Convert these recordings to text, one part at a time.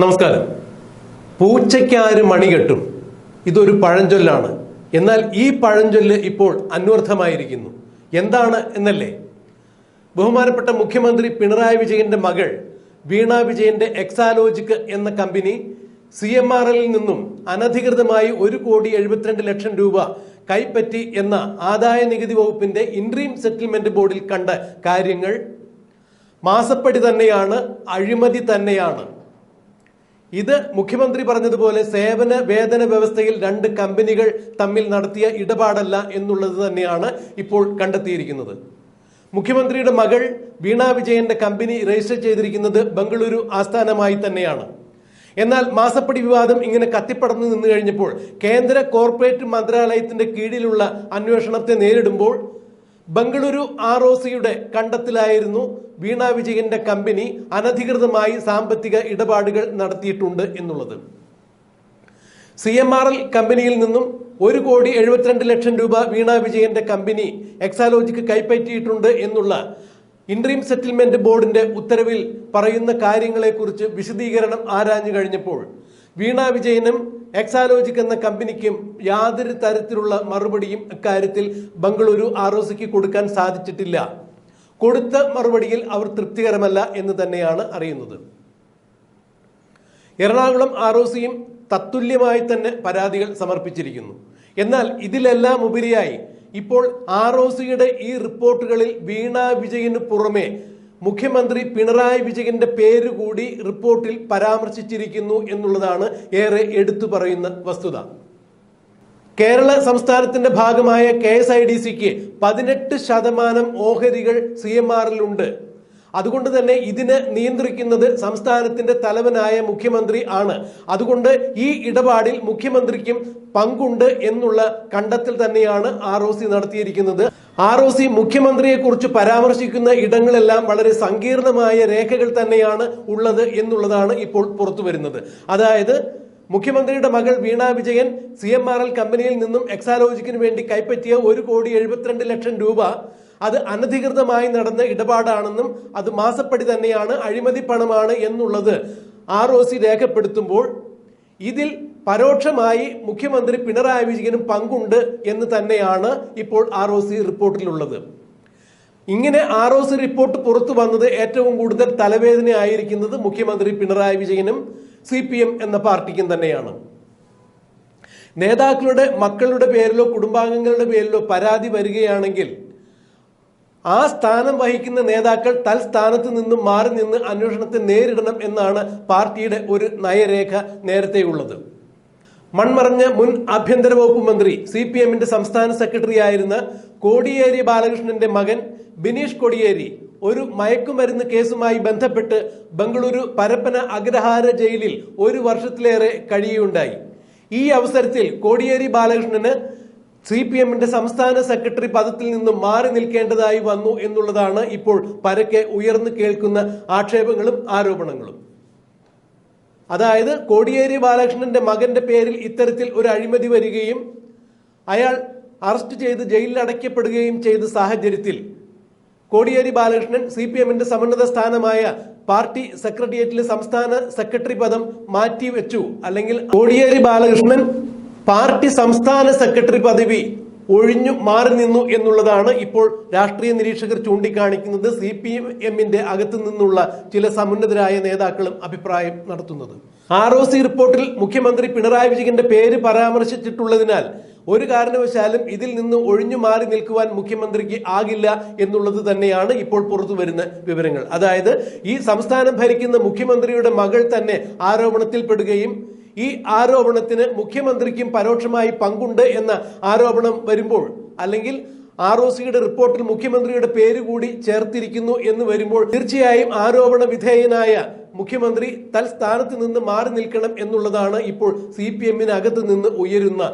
നമസ്കാരം. പൂച്ചയ്ക്കാര് മണി കെട്ടും. ഇതൊരു പഴഞ്ചൊല്ലാണ്. എന്നാൽ ഈ പഴഞ്ചൊല്ല് ഇപ്പോൾ അന്വർത്ഥമായിരിക്കുന്നു. എന്താണ് എന്നല്ലേ? ബഹുമാനപ്പെട്ട മുഖ്യമന്ത്രി പിണറായി വിജയന്റെ മകൾ വീണ വിജയന്റെ എക്സാലോജിക് എന്ന കമ്പനി സി എം ആർ എല്ലിൽ നിന്നും അനധികൃതമായി ഒരു കോടി എഴുപത്തിരണ്ട് ലക്ഷം രൂപ കൈപ്പറ്റി എന്ന ആദായ നികുതി വകുപ്പിന്റെ ഇൻട്രീം സെറ്റിൽമെന്റ് ബോർഡിൽ കണ്ട കാര്യങ്ങൾ മാസപ്പടി തന്നെയാണ് അഴിമതി തന്നെയാണ്. ഇത് മുഖ്യമന്ത്രി പറഞ്ഞതുപോലെ സേവന വേതന വ്യവസ്ഥയിൽ രണ്ട് കമ്പനികൾ തമ്മിൽ നടത്തിയ ഇടപാടല്ല എന്നുള്ളത് തന്നെയാണ് ഇപ്പോൾ കണ്ടെത്തിയിരിക്കുന്നത്. മുഖ്യമന്ത്രിയുടെ മകൾ വീണ വിജയന്റെ കമ്പനി രജിസ്റ്റർ ചെയ്തിരിക്കുന്നത് ബംഗളൂരു ആസ്ഥാനമായി തന്നെയാണ്. എന്നാൽ മാസപ്പടി വിവാദം ഇങ്ങനെ കത്തിപ്പടർന്നു നിന്നു കഴിഞ്ഞപ്പോൾ കേന്ദ്ര കോർപ്പറേറ്റ് മന്ത്രാലയത്തിന്റെ കീഴിലുള്ള അന്വേഷണത്തെ നേരിടുമ്പോൾ ബംഗളൂരു ആർ ഒ സിയുടെ കണ്ടെത്തലായിരുന്നു വീണ വിജയന്റെ കമ്പനി അനധികൃതമായി സാമ്പത്തിക ഇടപാടുകൾ നടത്തിയിട്ടുണ്ട് എന്നുള്ളത്. സി എം ആർ എൽ കമ്പനിയിൽ നിന്നും ഒരു കോടി എഴുപത്തിരണ്ട് ലക്ഷം രൂപ വീണ വിജയന്റെ കമ്പനി എക്സാലോജിക്ക് കൈപ്പറ്റിയിട്ടുണ്ട് എന്നുള്ള ഇൻട്രീം സെറ്റിൽമെന്റ് ബോർഡിന്റെ ഉത്തരവിൽ പറയുന്ന കാര്യങ്ങളെക്കുറിച്ച് വിശദീകരണം ആരാഞ്ഞു കഴിഞ്ഞപ്പോൾ വീണ വിജയനും എക്സാലോജിക് എന്ന കമ്പനിക്കും യാതൊരു തരത്തിലുള്ള മറുപടിയും അക്കാര്യത്തിൽ ബംഗളൂരു ആർ കൊടുക്കാൻ സാധിച്ചിട്ടില്ല. കൊടുത്ത മറുപടിയിൽ അവർ തൃപ്തികരമല്ല എന്ന് തന്നെയാണ് അറിയുന്നത്. എറണാകുളം ആർ ഒ സിയും തത്തുല്യമായി തന്നെ പരാതികൾ സമർപ്പിച്ചിരിക്കുന്നു. എന്നാൽ ഇതിലെല്ലാം ഉപരിയായി ഇപ്പോൾ ആർ ഒ സിയുടെ ഈ റിപ്പോർട്ടുകളിൽ വീണ വിജയന് പുറമെ മുഖ്യമന്ത്രി പിണറായി വിജയന്റെ പേര് കൂടി റിപ്പോർട്ടിൽ പരാമർശിച്ചിരിക്കുന്നു എന്നുള്ളതാണ് ഏറെ എടുത്തു പറയുന്ന വസ്തുത. കേരള സംസ്ഥാനത്തിന്റെ ഭാഗമായ കെ എസ് ഐ ഡി സിക്ക് പതിനെട്ട് ശതമാനം ഓഹരികൾ സി എം ആറിലുണ്ട് അതുകൊണ്ട് തന്നെ ഇതിനെ നിയന്ത്രിക്കുന്നത് സംസ്ഥാനത്തിന്റെ തലവനായ മുഖ്യമന്ത്രി ആണ്. അതുകൊണ്ട് ഈ ഇടപാടിൽ മുഖ്യമന്ത്രിക്കും പങ്കുണ്ട് എന്നുള്ള കണ്ടെത്തൽ തന്നെയാണ് ആർ ഒ സി നടത്തിയിരിക്കുന്നത്. ആർ ഒ സി മുഖ്യമന്ത്രിയെ കുറിച്ച് പരാമർശിക്കുന്ന ഇടങ്ങളെല്ലാം വളരെ സങ്കീർണമായ രേഖകൾ തന്നെയാണ് ഉള്ളത് എന്നുള്ളതാണ് ഇപ്പോൾ പുറത്തു വരുന്നത് അതായത് മുഖ്യമന്ത്രിയുടെ മകൾ Veena Vijayan C M R L കമ്പനിയിൽ നിന്നും എക്സാലോജിക്കിന് വേണ്ടി കൈപ്പറ്റിയ ഒരു കോടി എഴുപത്തിരണ്ട് ലക്ഷം രൂപ. അത് അനധികൃതമായി നടന്ന ഇടപാടാണെന്നും അത് മാസപ്പടി തന്നെയാണ് അഴിമതി പണമാണ് എന്നുള്ളത് ആർ ഒ സി രേഖപ്പെടുത്തുമ്പോൾ ഇതിൽ പരോക്ഷമായി മുഖ്യമന്ത്രി പിണറായി വിജയനും പങ്കുണ്ട് എന്ന് തന്നെയാണ് ഇപ്പോൾ ആർ ഒ സി റിപ്പോർട്ടിലുള്ളത്. ഇങ്ങനെ ആർ ഒ സി റിപ്പോർട്ട് പുറത്തു വന്നത് ഏറ്റവും കൂടുതൽ തലവേദനയായിരിക്കുന്നത് മുഖ്യമന്ത്രി പിണറായി വിജയനും സി പി എം എന്ന പാർട്ടിക്കും തന്നെയാണ്. നേതാക്കളുടെ മക്കളുടെ പേരിലോ കുടുംബാംഗങ്ങളുടെ പേരിലോ പരാതി വരികയാണെങ്കിൽ ആ സ്ഥാനം വഹിക്കുന്ന നേതാക്കൾ തൽസ്ഥാനത്ത് നിന്നും മാറി നിന്ന് അന്വേഷണത്തെ നേരിടണം എന്നാണ് പാർട്ടിയുടെ ഒരു നയരേഖ നേരത്തെയുള്ളത് മൺമറഞ്ഞ മുൻ ആഭ്യന്തര വകുപ്പ് മന്ത്രി സി പി എമ്മിന്റെ സംസ്ഥാന സെക്രട്ടറി ആയിരുന്ന കോടിയേരി ബാലകൃഷ്ണന്റെ മകൻ ബിനീഷ് കൊടിയേരി ഒരു മയക്കുമരുന്ന് കേസുമായി ബന്ധപ്പെട്ട് ബംഗളൂരു പരപ്പന അഗ്രഹാര ജയിലിൽ ഒരു വർഷത്തിലേറെ കഴിയുകയുണ്ടായി. ഈ അവസരത്തിൽ കോടിയേരി ബാലകൃഷ്ണന് സി പി എമ്മിന്റെ സംസ്ഥാന സെക്രട്ടറി പദത്തിൽ നിന്നും മാറി നിൽക്കേണ്ടതായി വന്നു എന്നുള്ളതാണ് ഇപ്പോൾ പരക്കെ ഉയർന്നു കേൾക്കുന്ന ആക്ഷേപങ്ങളും ആരോപണങ്ങളും. അതായത് കോടിയേരി ബാലകൃഷ്ണന്റെ മകന്റെ പേരിൽ ഇത്തരത്തിൽ ഒരു അഴിമതി വരികയും അയാൾ അറസ്റ്റ് ചെയ്ത് ജയിലിൽ അടയ്ക്കപ്പെടുകയും ചെയ്ത സാഹചര്യത്തിൽ കോടിയേരി ബാലകൃഷ്ണൻ സി പി എമ്മിന്റെ സമന്നത സ്ഥാനമായ പാർട്ടി സെക്രട്ടേറിയറ്റിലെ സംസ്ഥാന സെക്രട്ടറി പദം മാറ്റി വെച്ചു. അല്ലെങ്കിൽ കോടിയേരി ബാലകൃഷ്ണൻ പാർട്ടി സംസ്ഥാന സെക്രട്ടറി പദവി ഒഴിഞ്ഞു മാറി നിന്നു എന്നുള്ളതാണ് ഇപ്പോൾ രാഷ്ട്രീയ നിരീക്ഷകർ ചൂണ്ടിക്കാണിക്കുന്നത് സി പി എമ്മിന്റെ അകത്തു നിന്നുള്ള ചില സമുന്നതരായ നേതാക്കളും അഭിപ്രായം നടത്തുന്നത്. ആർ ഒ സി റിപ്പോർട്ടിൽ മുഖ്യമന്ത്രി പിണറായി വിജയന്റെ പേര് പരാമർശിച്ചിട്ടുള്ളതിനാൽ ഒരു കാരണവശാലും ഇതിൽ നിന്ന് ഒഴിഞ്ഞു മാറി നിൽക്കുവാൻ മുഖ്യമന്ത്രിക്ക് ആകില്ല എന്നുള്ളത് തന്നെയാണ് ഇപ്പോൾ പുറത്തു വരുന്ന വിവരങ്ങൾ. അതായത് ഈ സംസ്ഥാനം ഭരിക്കുന്ന മുഖ്യമന്ത്രിയുടെ മകൾ തന്നെ ആരോപണത്തിൽപ്പെടുകയും ഈ ആരോപണത്തിന് മുഖ്യമന്ത്രിക്കും പരോക്ഷമായി പങ്കുണ്ട് എന്ന ആരോപണം വരുമ്പോൾ അല്ലെങ്കിൽ ആർ ഒ സിയുടെ റിപ്പോർട്ടിൽ മുഖ്യമന്ത്രിയുടെ പേര് കൂടി ചേർത്തിരിക്കുന്നു എന്ന് വരുമ്പോൾ തീർച്ചയായും ആരോപണ വിധേയനായ മുഖ്യമന്ത്രി തൽസ്ഥാനത്ത് നിന്ന് മാറി നിൽക്കണം എന്നുള്ളതാണ് ഇപ്പോൾ സി പി എമ്മിനകത്ത് നിന്ന് ഉയരുന്ന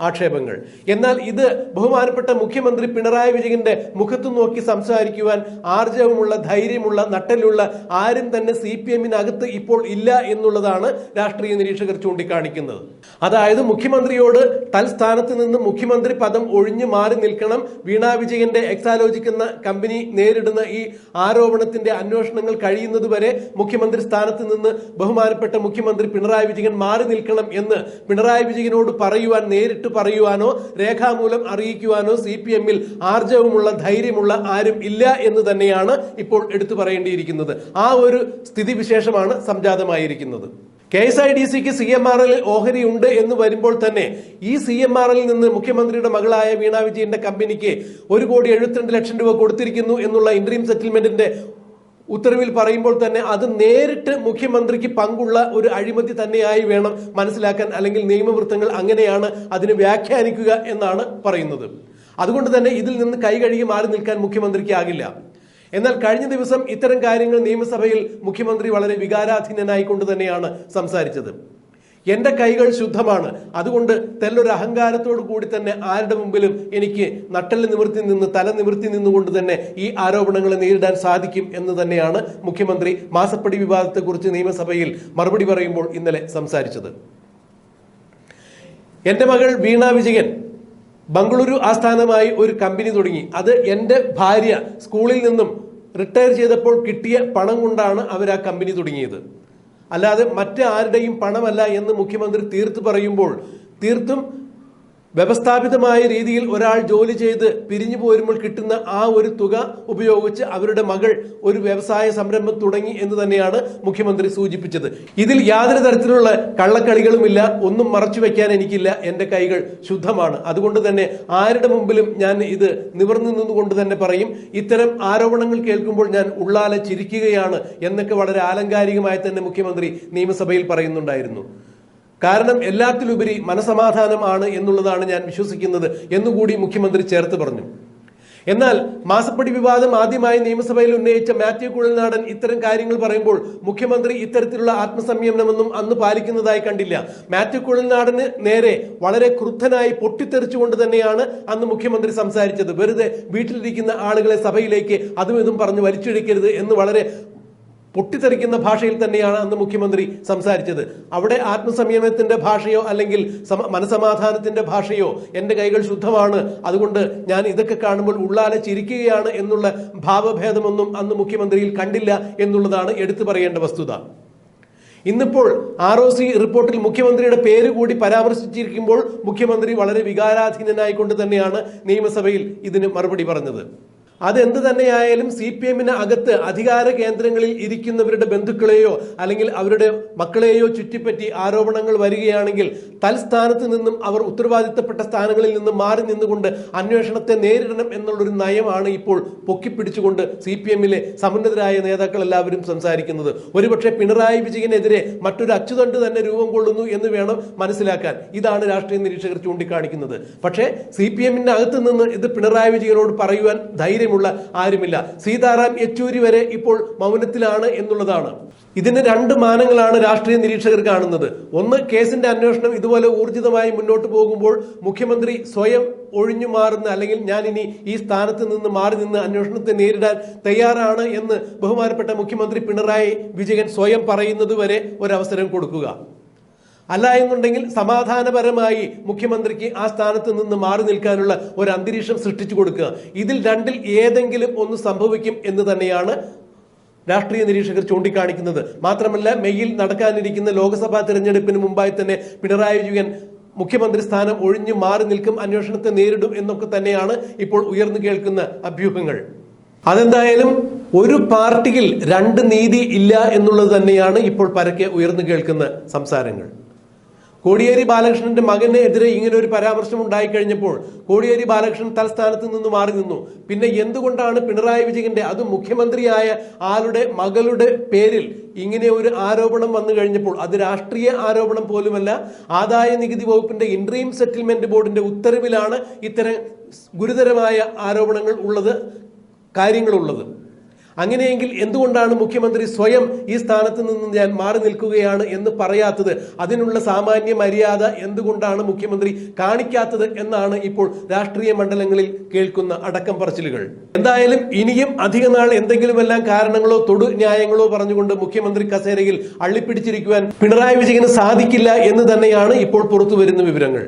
ആക്ഷേപങ്ങൾ. എന്നാൽ ഇത് ബഹുമാനപ്പെട്ട മുഖ്യമന്ത്രി പിണറായി വിജയന്റെ മുഖത്തു നോക്കി സംസാരിക്കുവാൻ ആർജവമുള്ള ധൈര്യമുള്ള നട്ടലുള്ള ആരും തന്നെ സി പി എമ്മിനകത്ത് ഇപ്പോൾ ഇല്ല എന്നുള്ളതാണ് രാഷ്ട്രീയ നിരീക്ഷകർ ചൂണ്ടിക്കാണിക്കുന്നത്. അതായത് മുഖ്യമന്ത്രിയോട് തൽസ്ഥാനത്ത് നിന്ന് മുഖ്യമന്ത്രി പദം ഒഴിഞ്ഞു മാറി നിൽക്കണം. വീണാ വിജയന്റെ എക്സാലോചിക്കുന്ന കമ്പനി നേരിടുന്ന ഈ ആരോപണത്തിന്റെ അന്വേഷണങ്ങൾ കഴിയുന്നതുവരെ മുഖ്യമന്ത്രി സ്ഥാനത്ത് നിന്ന് ബഹുമാനപ്പെട്ട മുഖ്യമന്ത്രി പിണറായി വിജയൻ മാറി നിൽക്കണം എന്ന് പിണറായി വിജയനോട് പറയുവാൻ നേരിട്ട് പറയുവാനോ രേഖാമൂലം അറിയിക്കുവാനോ സി പി എമ്മിൽ ആർജവമുള്ള ധൈര്യമുള്ള ആരും ഇല്ല എന്ന് തന്നെയാണ് ഇപ്പോൾ എടുത്തു പറയേണ്ടിയിരിക്കുന്നത്. ആ ഒരു സ്ഥിതിവിശേഷമാണ് സംജാതമായിരിക്കുന്നത്. കെ എസ് ഐ ഡി സിക്ക് സി എം ആർ ഓഹരി ഉണ്ട് എന്ന് വരുമ്പോൾ തന്നെ ഈ സി എം ആർ നിന്ന് മുഖ്യമന്ത്രിയുടെ മകളായ വീണ വിജയന്റെ കമ്പനിക്ക് ഒരു കോടി എഴുപത്തിരണ്ട് ലക്ഷം രൂപ കൊടുത്തിരിക്കുന്നു എന്നുള്ള ഇൻട്രീം സെറ്റിൽമെന്റിന്റെ ഉത്തരവിൽ പറയുമ്പോൾ തന്നെ അത് നേരിട്ട് മുഖ്യമന്ത്രിക്ക് പങ്കുള്ള ഒരു അഴിമതി തന്നെയായി വേണം മനസ്സിലാക്കാൻ അല്ലെങ്കിൽ നിയമവൃത്തങ്ങൾ അങ്ങനെയാണ് അതിന് വ്യാഖ്യാനിക്കുക എന്നാണ് പറയുന്നത്. അതുകൊണ്ട് തന്നെ ഇതിൽ നിന്ന് കൈ കഴുകി മാറി നിൽക്കാൻ മുഖ്യമന്ത്രിക്ക് ആകില്ല. എന്നാൽ കഴിഞ്ഞ ദിവസം ഇത്തരം കാര്യങ്ങൾ നിയമസഭയിൽ മുഖ്യമന്ത്രി വളരെ വികാരാധീനനായിക്കൊണ്ട് തന്നെയാണ് സംസാരിച്ചത്. എന്റെ കൈകൾ ശുദ്ധമാണ്. അതുകൊണ്ട് തെല്ലൊരു അഹങ്കാരത്തോടു കൂടി തന്നെ ആരുടെ മുമ്പിലും എനിക്ക് നട്ടൽ നിവർത്തി നിന്ന് തല നിവർത്തി നിന്നുകൊണ്ട് തന്നെ ഈ ആരോപണങ്ങളെ നേരിടാൻ സാധിക്കും എന്ന് തന്നെയാണ് മുഖ്യമന്ത്രി മാസപ്പടി വിവാദത്തെക്കുറിച്ച് നിയമസഭയിൽ മറുപടി പറയുമ്പോൾ ഇന്നലെ സംസാരിച്ചത്. എന്റെ മകൾ വീണ വിജയൻ ബംഗളൂരു ആസ്ഥാനമായി ഒരു കമ്പനി തുടങ്ങി. അത് എന്റെ ഭാര്യ സ്കൂളിൽ നിന്നും റിട്ടയർ ചെയ്തപ്പോൾ കിട്ടിയ പണം കൊണ്ടാണ് അവർ ആ കമ്പനി തുടങ്ങിയത്. അല്ലാതെ മറ്റാരുടെയും പണമല്ല എന്ന് മുഖ്യമന്ത്രി തീർത്ത് പറയുമ്പോൾ തീർത്തും വ്യവസ്ഥാപിതമായ രീതിയിൽ ഒരാൾ ജോലി ചെയ്ത് പിരിഞ്ഞു പോരുമ്പോൾ കിട്ടുന്ന ആ ഒരു തുക ഉപയോഗിച്ച് അവരുടെ മകൾ ഒരു വ്യവസായ സംരംഭം തുടങ്ങി എന്ന് തന്നെയാണ് മുഖ്യമന്ത്രി സൂചിപ്പിച്ചത്. ഇതിൽ യാതൊരു തരത്തിലുള്ള കള്ളക്കളികളുമില്ല. ഒന്നും മറച്ചു വെക്കാൻ എനിക്കില്ല. എന്റെ കൈകൾ ശുദ്ധമാണ്. അതുകൊണ്ട് തന്നെ ആരുടെ മുമ്പിലും ഞാൻ ഇത് നിവർന്നു നിന്നുകൊണ്ട് തന്നെ പറയും. ഇത്തരം ആരോപണങ്ങൾ കേൾക്കുമ്പോൾ ഞാൻ ഉള്ളാലെ ചിരിക്കുകയാണ് എന്നൊക്കെ വളരെ ആലങ്കാരികമായി തന്നെ മുഖ്യമന്ത്രി നിയമസഭയിൽ പറയുന്നുണ്ടായിരുന്നു. കാരണം എല്ലാത്തിലുപരി മനസമാധാനം ആണ് എന്നുള്ളതാണ് ഞാൻ വിശ്വസിക്കുന്നത് എന്നുകൂടി മുഖ്യമന്ത്രി ചേർത്ത് പറഞ്ഞു. എന്നാൽ മാസപ്പടി വിവാദം ആദ്യമായി നിയമസഭയിൽ ഉന്നയിച്ച മാത്യു കുഴൽനാടൻ ഇത്തരം കാര്യങ്ങൾ പറയുമ്പോൾ മുഖ്യമന്ത്രി ഇത്തരത്തിലുള്ള ആത്മസംയമനമൊന്നും അന്ന് പാലിക്കുന്നതായി കണ്ടില്ല. മാത്യു കുഴൽനാടന് നേരെ വളരെ ക്രുദ്ധനായി പൊട്ടിത്തെറിച്ചുകൊണ്ട് തന്നെയാണ് അന്ന് മുഖ്യമന്ത്രി സംസാരിച്ചത്. വെറുതെ വീട്ടിലിരിക്കുന്ന ആളുകളെ സഭയിലേക്ക് അതും ഇതും പറഞ്ഞ് വലിച്ചെടുക്കരുത് എന്ന് വളരെ പൊട്ടിത്തെറിക്കുന്ന ഭാഷയിൽ തന്നെയാണ് അന്ന് മുഖ്യമന്ത്രി സംസാരിച്ചത്. അവിടെ ആത്മസംയമനത്തിന്റെ ഭാഷയോ അല്ലെങ്കിൽ സമ- മനസമാധാനത്തിന്റെ ഭാഷയോ എന്റെ കൈകൾ ശുദ്ധമാണ്. അതുകൊണ്ട് ഞാൻ ഇതൊക്കെ കാണുമ്പോൾ ഉള്ളാലെ ചിരിക്കുകയാണ് എന്നുള്ള ഭാവഭേദമൊന്നും അന്ന് മുഖ്യമന്ത്രിയിൽ കണ്ടില്ല എന്നുള്ളതാണ് എടുത്തു പറയേണ്ട വസ്തുത. ഇന്നിപ്പോൾ ആർ ഒ സി റിപ്പോർട്ടിൽ മുഖ്യമന്ത്രിയുടെ പേര് കൂടി പരാമർശിച്ചിരിക്കുമ്പോൾ മുഖ്യമന്ത്രി വളരെ വികാരാധീനനായിക്കൊണ്ട് തന്നെയാണ് നിയമസഭയിൽ ഇതിന് മറുപടി പറഞ്ഞത്. അതെന്ത് തന്നെയായാലും സി പി എമ്മിന് അകത്ത് അധികാര കേന്ദ്രങ്ങളിൽ ഇരിക്കുന്നവരുടെ ബന്ധുക്കളെയോ അല്ലെങ്കിൽ അവരുടെ മക്കളെയോ ചുറ്റിപ്പറ്റി ആരോപണങ്ങൾ വരികയാണെങ്കിൽ തൽസ്ഥാനത്ത് നിന്നും അവർ ഉത്തരവാദിത്തപ്പെട്ട സ്ഥാനങ്ങളിൽ നിന്ന് മാറി നിന്നുകൊണ്ട് അന്വേഷണത്തെ നേരിടണം എന്നുള്ളൊരു നയമാണ് ഇപ്പോൾ പൊക്കിപ്പിടിച്ചുകൊണ്ട് സി പി എമ്മിലെ സമുന്നതരായ നേതാക്കൾ എല്ലാവരും സംസാരിക്കുന്നത്. ഒരുപക്ഷെ പിണറായി വിജയനെതിരെ മറ്റൊരു അച്ചുതണ്ട് തന്നെ രൂപം കൊള്ളുന്നു എന്ന് വേണം മനസ്സിലാക്കാൻ. ഇതാണ് രാഷ്ട്രീയ നിരീക്ഷകർ ചൂണ്ടിക്കാണിക്കുന്നത്. പക്ഷേ സി പി എമ്മിന്റെ അകത്ത് നിന്ന് ഇത് പിണറായി വിജയനോട് പറയുവാൻ ധൈര്യമുള്ള ആരുമില്ല. സീതാറാം യെച്ചൂരി വരെ ഇപ്പോൾ മൗനത്തിലാണ് എന്നുള്ളതാണ്. ഇതിന് രണ്ട് മാനങ്ങളാണ് രാഷ്ട്രീയ നിരീക്ഷകർ കാണുന്നത്. ഒന്ന് കേസിന്റെ അന്വേഷണം ഇതുപോലെ ഊർജിതമായി മുന്നോട്ട് പോകുമ്പോൾ മുഖ്യമന്ത്രി സ്വയം ഒഴിഞ്ഞു മാറുന്ന അല്ലെങ്കിൽ ഞാൻ ഇനി ഈ സ്ഥാനത്ത് നിന്ന് മാറി നിന്ന് അന്വേഷണത്തെ നേരിടാൻ തയ്യാറാണ് എന്ന് ബഹുമാനപ്പെട്ട മുഖ്യമന്ത്രി പിണറായി വിജയൻ സ്വയം പറയുന്നത് വരെ ഒരവസരം കൊടുക്കുക. അല്ല എന്നുണ്ടെങ്കിൽ സമാധാനപരമായി മുഖ്യമന്ത്രിക്ക് ആ സ്ഥാനത്ത് നിന്ന് മാറി നിൽക്കാനുള്ള ഒരു അന്തരീക്ഷം സൃഷ്ടിച്ചു കൊടുക്കുക. ഇതിൽ രണ്ടിൽ ഏതെങ്കിലും ഒന്ന് സംഭവിക്കും എന്ന് തന്നെയാണ് രാഷ്ട്രീയ നിരീക്ഷകർ ചൂണ്ടിക്കാണിക്കുന്നത്. മാത്രമല്ല മെയ്യിൽ നടക്കാനിരിക്കുന്ന ലോക്സഭാ തെരഞ്ഞെടുപ്പിന് മുമ്പായി തന്നെ പിണറായി വിജയൻ മുഖ്യമന്ത്രി സ്ഥാനം ഒഴിഞ്ഞു മാറി നിൽക്കും അന്വേഷണത്തെ നേരിടും എന്നൊക്കെ തന്നെയാണ് ഇപ്പോൾ ഉയർന്നു കേൾക്കുന്ന അഭ്യൂഹങ്ങൾ. അതെന്തായാലും ഒരു പാർട്ടിയിൽ രണ്ട് നീതി ഇല്ല എന്നുള്ളത് തന്നെയാണ് ഇപ്പോൾ പരക്കെ ഉയർന്നു കേൾക്കുന്ന സംസാരങ്ങൾ. കോടിയേരി ബാലകൃഷ്ണന്റെ മകനെതിരെ ഇങ്ങനെ ഒരു പരാമർശം ഉണ്ടായി കഴിഞ്ഞപ്പോൾ കോടിയേരി ബാലകൃഷ്ണൻ തലസ്ഥാനത്ത് നിന്ന് മാറി നിന്നു. പിന്നെ എന്തുകൊണ്ടാണ് പിണറായി വിജയന്റെ അത് മുഖ്യമന്ത്രിയായ ആളുടെ മകളുടെ പേരിൽ ഇങ്ങനെ ഒരു ആരോപണം വന്നു കഴിഞ്ഞപ്പോൾ അത് രാഷ്ട്രീയ ആരോപണം പോലുമല്ല ആദായ നികുതി വകുപ്പിന്റെ ഇൻട്രീം സെറ്റിൽമെന്റ് ബോർഡിന്റെ ഉത്തരവിലാണ് ഇത്തരം ഗുരുതരമായ ആരോപണങ്ങൾ ഉള്ളത് കാര്യങ്ങളുള്ളത്. അങ്ങനെയെങ്കിൽ എന്തുകൊണ്ടാണ് മുഖ്യമന്ത്രി സ്വയം ഈ സ്ഥാനത്ത് നിന്ന് ഞാൻ മാറി നിൽക്കുകയാണ് എന്ന് പറയാത്തത്? അതിനുള്ള സാമാന്യ മര്യാദ എന്തുകൊണ്ടാണ് മുഖ്യമന്ത്രി കാണിക്കാത്തത് എന്നാണ് ഇപ്പോൾ രാഷ്ട്രീയ മണ്ഡലങ്ങളിൽ കേൾക്കുന്ന അടക്കം പറച്ചിലുകൾ എന്തായാലും ഇനിയും അധിക നാൾ എന്തെങ്കിലുമെല്ലാം കാരണങ്ങളോ തൊടു ന്യായങ്ങളോ പറഞ്ഞുകൊണ്ട് മുഖ്യമന്ത്രി കസേരയിൽ അള്ളിപ്പിടിച്ചിരിക്കുവാൻ പിണറായി വിജയന് സാധിക്കില്ല എന്ന് തന്നെയാണ് ഇപ്പോൾ പുറത്തു വരുന്ന വിവരങ്ങൾ.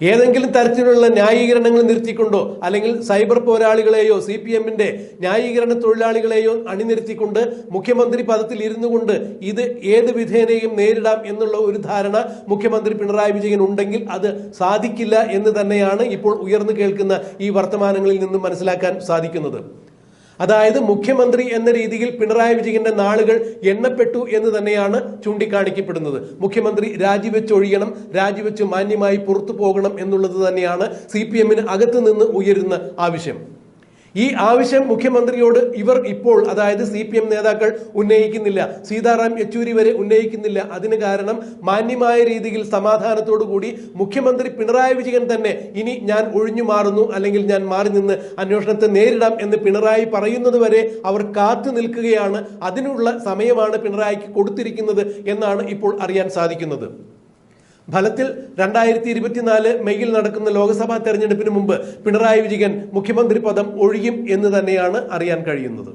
ഏതെങ്കിലും തരത്തിലുള്ള ന്യായീകരണങ്ങൾ നിർത്തിക്കൊണ്ടോ അല്ലെങ്കിൽ സൈബർ പോരാളികളെയോ സി പി എമ്മിന്റെ ന്യായീകരണ തൊഴിലാളികളെയോ അണിനിരത്തിക്കൊണ്ട് മുഖ്യമന്ത്രി പദത്തിൽ ഇരുന്നു കൊണ്ട് ഇത് ഏത് വിധേനയും നേരിടാം എന്നുള്ള ഒരു ധാരണ മുഖ്യമന്ത്രി പിണറായി വിജയൻ ഉണ്ടെങ്കിൽ അത് സാധിക്കില്ല എന്ന് തന്നെയാണ് ഇപ്പോൾ ഉയർന്നു കേൾക്കുന്ന ഈ വർത്തമാനങ്ങളിൽ നിന്നും മനസ്സിലാക്കാൻ സാധിക്കുന്നത്. അതായത് മുഖ്യമന്ത്രി എന്ന രീതിയിൽ പിണറായി വിജയന്റെ നാളുകൾ എണ്ണപ്പെട്ടു എന്ന് തന്നെയാണ് ചൂണ്ടിക്കാണിക്കപ്പെടുന്നത്. മുഖ്യമന്ത്രി രാജിവെച്ചൊഴിയണം രാജിവെച്ച് മാന്യമായി പുറത്തു പോകണം എന്നുള്ളത് തന്നെയാണ് സി പി എമ്മിന് അകത്തുനിന്ന് ഉയരുന്ന ആവശ്യം. ഈ ആവശ്യം മുഖ്യമന്ത്രിയോട് ഇവർ ഇപ്പോൾ അതായത് സി പി എം നേതാക്കൾ ഉന്നയിക്കുന്നില്ല. സീതാറാം യെച്ചൂരി വരെ ഉന്നയിക്കുന്നില്ല. അതിന് കാരണം മാന്യമായ രീതിയിൽ സമാധാനത്തോടുകൂടി മുഖ്യമന്ത്രി പിണറായി വിജയൻ തന്നെ ഇനി ഞാൻ ഒഴിഞ്ഞു മാറുന്നു അല്ലെങ്കിൽ ഞാൻ മാറി നിന്ന് അന്വേഷണത്തെ നേരിടാം എന്ന് പിണറായി പറയുന്നത് വരെ അവർ കാത്തു നിൽക്കുകയാണ്. അതിനുള്ള സമയമാണ് പിണറായിക്ക് കൊടുത്തിരിക്കുന്നത് എന്നാണ് ഇപ്പോൾ അറിയാൻ സാധിക്കുന്നത്. ഫലത്തിൽ രണ്ടായിരത്തി ഇരുപത്തിനാല് മെയ്യിൽ നടക്കുന്ന ലോക്സഭാ തെരഞ്ഞെടുപ്പിന് മുമ്പ് പിണറായി വിജയൻ മുഖ്യമന്ത്രി പദം ഒഴിയും എന്ന് തന്നെയാണ് അറിയാൻ കഴിയുന്നത്.